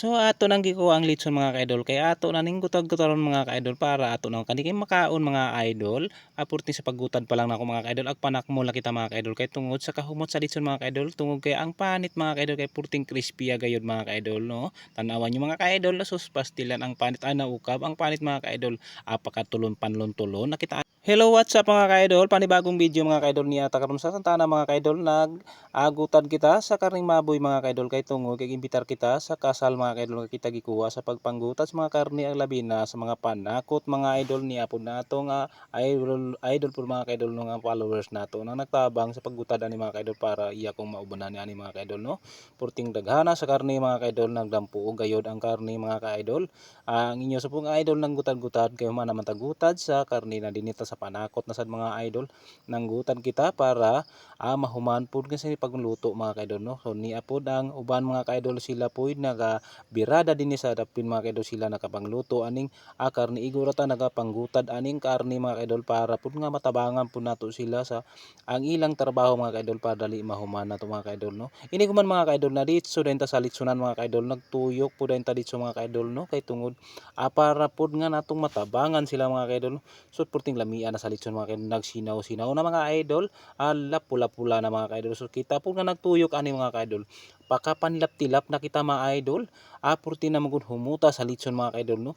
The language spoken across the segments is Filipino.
So ato nang gikuha ang litson mga ka-idol. Kay ato na ning gutag-gutaron mga ka-idol para ato na kani kay makaon mga idol. Apurti sa paggutad pa lang nako mga ka-idol. Ag panakmo lang kita mga ka-idol. Kay tungod sa kahumot sa litson mga ka-idol tungod kay ang panit mga ka-idol kay purting crispy agayod mga ka-idol no. Tanawan niyo mga ka-idol sus pastilan ang panit. Ana ukab ang panit mga ka-idol. Apakatulon panlon-tulon. Nakita Hello, what's up mga ka-idol? Panibagong video mga ka-idol niya karon sa Santana mga ka-idol nag-agutan kita sa karning maboy mga ka-idol kay tungod kay imbitar kita sa kasal mga ka-idol nga kita gikuha sa pagpanggutas mga karni ang labi na sa mga panakot mga idol niya po nato nga idol idol po mga ka-idol nga followers nato nang nagtabang sa paggutad ani mga ka-idol para iya kong maubanan ni ani mga ka-idol no. Purting daghana sa karni mga ka-idol nagdampo og gayod ang karni mga ka-idol. ang inyo sa pong idol nang gutad-gutad kayo man naman tagutad sa karni na dinita sa panakot na sad mga idol nanggutan kita para ah, mahuman pud kasi pagluto mga kaidol no so niya pod ang uban mga kaidol sila pud naga birada dinhi sa dapin mga kaidol sila nakapangluto aning ah, karni iguro ta nagapanggutad aning karni mga kaidol para pud nga matabangan pud nato sila sa ang ilang trabaho mga kaidol para dali mahuman nato mga kaidol no ini kuman mga kaidol na ditso din ta sa litsunan mga kaidol nagtuyok pud din ta ditso mga kaidol no kay tungod ah, para pud nga natong matabangan sila mga kaidol So purting lamian na sa litson mga kaidol nagsinaw-sinaw na mga idol. Ala pula-pula na mga kaidol. So kita po nga nagtuyok ani mga kaidol. Pakapanlap-tilap na kita mga idol. Purti na magud humuta sa litson mga kaidol no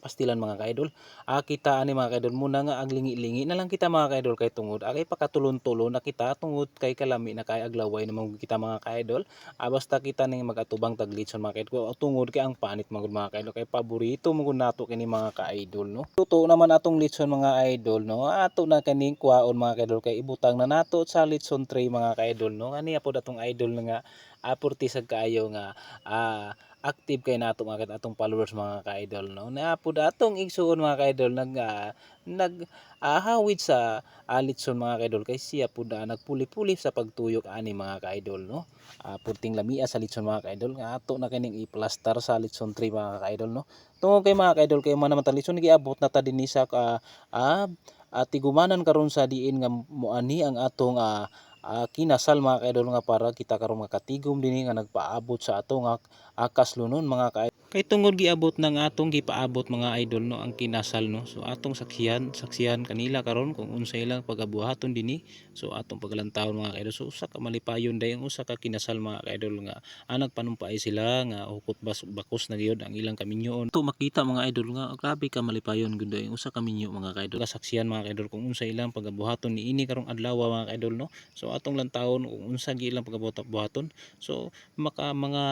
pastilan mga kaidol. Ah, kita ani mga kaidol muna nga aglingi-lingi na lang kita mga kaidol kay tungod. Akay pakatulon-tulon na kita tungod kay kalami na kay aglaway na mga kita mga kaidol. Ah, basta kita ning magatubang taglitson mga kaidol. Tungod kay ang panit mga mga kaidol kay paborito mo nato kini mga kaidol no. Tuto naman atong litson mga idol no. Ato na kaning kuwaon mga kaidol kay ibutang na nato sa litson tray mga kaidol no. Ani po datong idol nga apurti sa kaayo nga ah active kay nato mga atong followers mga ka-idol no? Na po datong igsuon mga ka-idol nag uh, nag ahawid sa alitson mga ka-idol kay siya po da nagpuli-puli sa pagtuyok ani mga ka-idol no? Uh, purting lamia sa litson mga ka-idol nga ato na kining i-plaster sa litson 3 mga ka-idol no? Tungod kay mga ka-idol kay man naman ta giabot na ta dinhi sa uh, uh, uh, tigumanan karon sa diin nga moani ang atong uh, uh, kinasal mga kaidol nga para kita karon makatigom dinhi nga nagpaabot sa ato nga akas lunon mga kaidol kay tungod giabot ng atong gipaabot mga idol no ang kinasal no? So atong saksihan saksihan kanila karon kung unsa ilang pagabuhaton dinhi. So atong pagalantawon mga kaidol. So usa ka malipayon day ang usa ka kinasal mga kaidol nga anak panumpay sila nga hukot bas bakos na gyud ang ilang kaminyoon. To makita mga idol nga grabe ka malipayon gud day usa ka minyo mga kaidol. Kasaksihan mga kaidol kung unsa ilang pagabuhaton niini karong adlaw mga kaidol no? So atong lantawon kung unsa gi ilang pagabuhaton so maka mga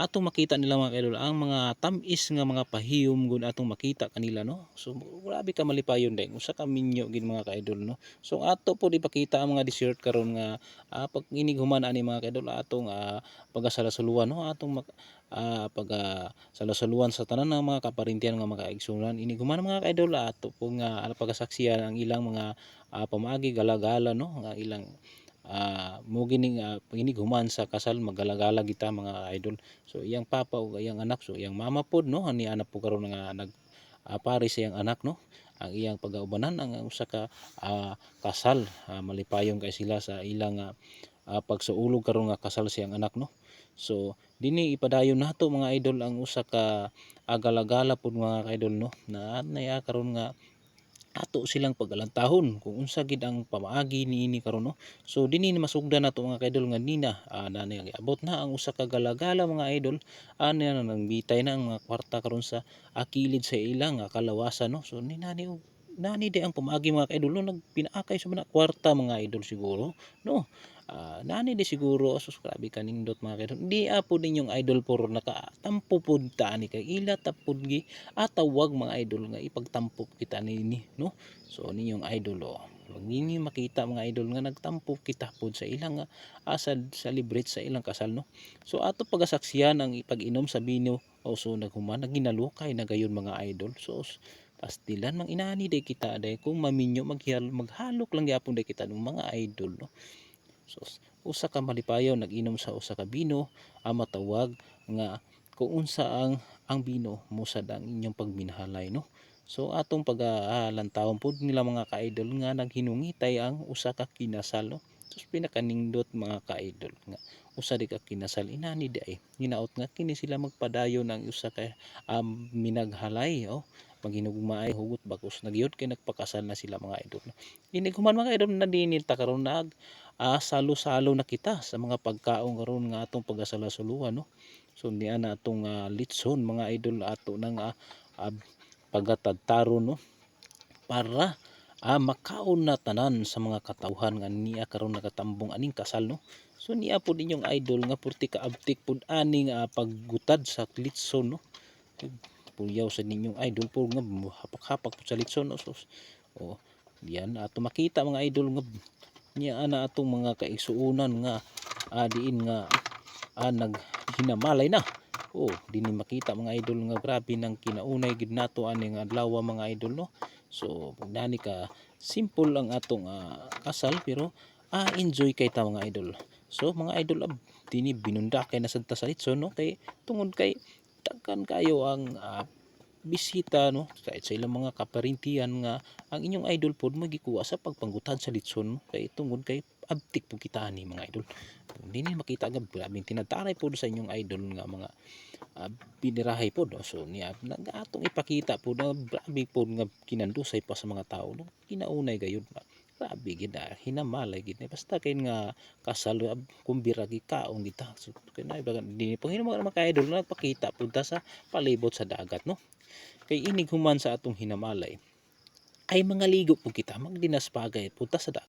atong makita nila mga kaidol ang mga tamis nga mga pahiyom gud atong makita kanila no? So grabe ka malipayon dai usa ka minyo gid mga kaidol no? So ato po ipakita ang mga dessert karon nga uh, pag inig ani mga kaidol atong uh, pagasalasuluan no? Atong uh, pag uh, salasuluan sa tanan ng mga kaparintiyan nga mga kaigsunan ini guman mga kaidol ato po uh, pagasaksiyan ang ilang mga uh, pamagi galagala no? Nga ilang uh, mo gining uh, human sa kasal magalagala kita mga idol. So iyang papa ug iyang anak so iyang mama pod no? Ani anak po karon nga nag uh, pare sa iyang anak no? Ang iyang pagaubanan ang usa ka uh, kasal. Uh, malipayong kay sila sa ilang uh, uh, pagsuulog karon nga kasal siyang anak no? So dini ipadayon nato mga idol ang usa ka agalagala pod mga idol no? Na naya karon nga ato silang pagalantahon kung unsa gid ang pamaagi niini karon no? So dinhi masugdan nato mga kaidol nga nina uh, na abot na ang usa ka galagala mga idol. Ano uh, na nang bitay na ang mga kwarta karon sa akilid sa ilang uh, kalawasan no? So ni nani nani de ang pamaagi mga kaidol no? Nagpinaakay sa mga kwarta mga idol siguro no uh, nani di siguro asus grabe kanindot mga kaidol di apo din yung idol puro nakatampo pud ta ni kay ila tapod gi atawag mga idol nga ipagtampo kita nini no so ninyong idol oh Pag ninyo makita mga idol nga nagtampo kita pod sa ilang asad celebrate sa ilang kasal no. So ato pagasaksiyan ang pag-inom sa bino o so naghuman naginalukay na gayon mga idol. So pastilan mang inani day kita day kung maminyo maghal maghalok lang gyapon day kita ng mga idol no. So, usa ka malipayo nag-inom sa usa ka bino ang matawag nga kung unsa ang ang bino musad ang inyong pagminhalay no. So atong pag-aalantawon pod nila mga ka-idol nga naghinungitay ang usa ka kinasal no. So pinakanindot mga ka-idol nga usa di ka kinasal inani di ay hinaot nga kini sila magpadayon ng usa ka um, minaghalay oh maginugmaay hugot bakos nagyod kay nagpakasal na sila mga idol no? Inig human mga idol na dinilta karon nag ah, salo-salo na kita sa mga pagkaon karon nga atong pagasalasuluhan no? So niya na atong ah, litson mga idol ato nang ah, ah, pagatadtaron no? Para ah, makaon na tanan sa mga katawhan nga niya karon nagatambong aning kasal no? So niya po ninyong idol nga purti ka abtik pud aning ah, paggutad sa litson no? Puyaw sa ninyong idol po nga hapak-hapak po sa litson no? So, oh, diyan ato makita mga idol nga niya ana atong mga kaigsuunan nga ah, diin nga ah, naghinamalay na. Oh dinhi makita mga idol nga grabe nang kinaunay gid nato ani nga adlaw mga idol no? So nani ka simple ang atong ah, kasal pero ah, enjoy kay ta mga idol. So mga idol ab dini binunda kay nasagta sa litson no? Kay tungod kay daghan kayo ang ah, bisita no? Kahit sa ilang mga kaparintiyan nga ang inyong idol pod magikuha sa pagpanggutad sa litson kay tungod kay abtik po kita ni mga idol. Hindi ni makita nga grabing tinataray pod sa inyong idol nga mga uh, binirahay pod no? so niya nagatong ipakita po na grabe po nga kinandusay pa sa mga tao no? Kinaunay gayud na grabe gid na hinamalay gid basta kay nga kasal ab kumbira gi kaong kita so kay na dinhi pang mga mga idol nagpakita punta sa palibot sa dagat no? Kay inig human sa atong hinamalay ay mga ligo po kita magdinaspagay punta sa dagat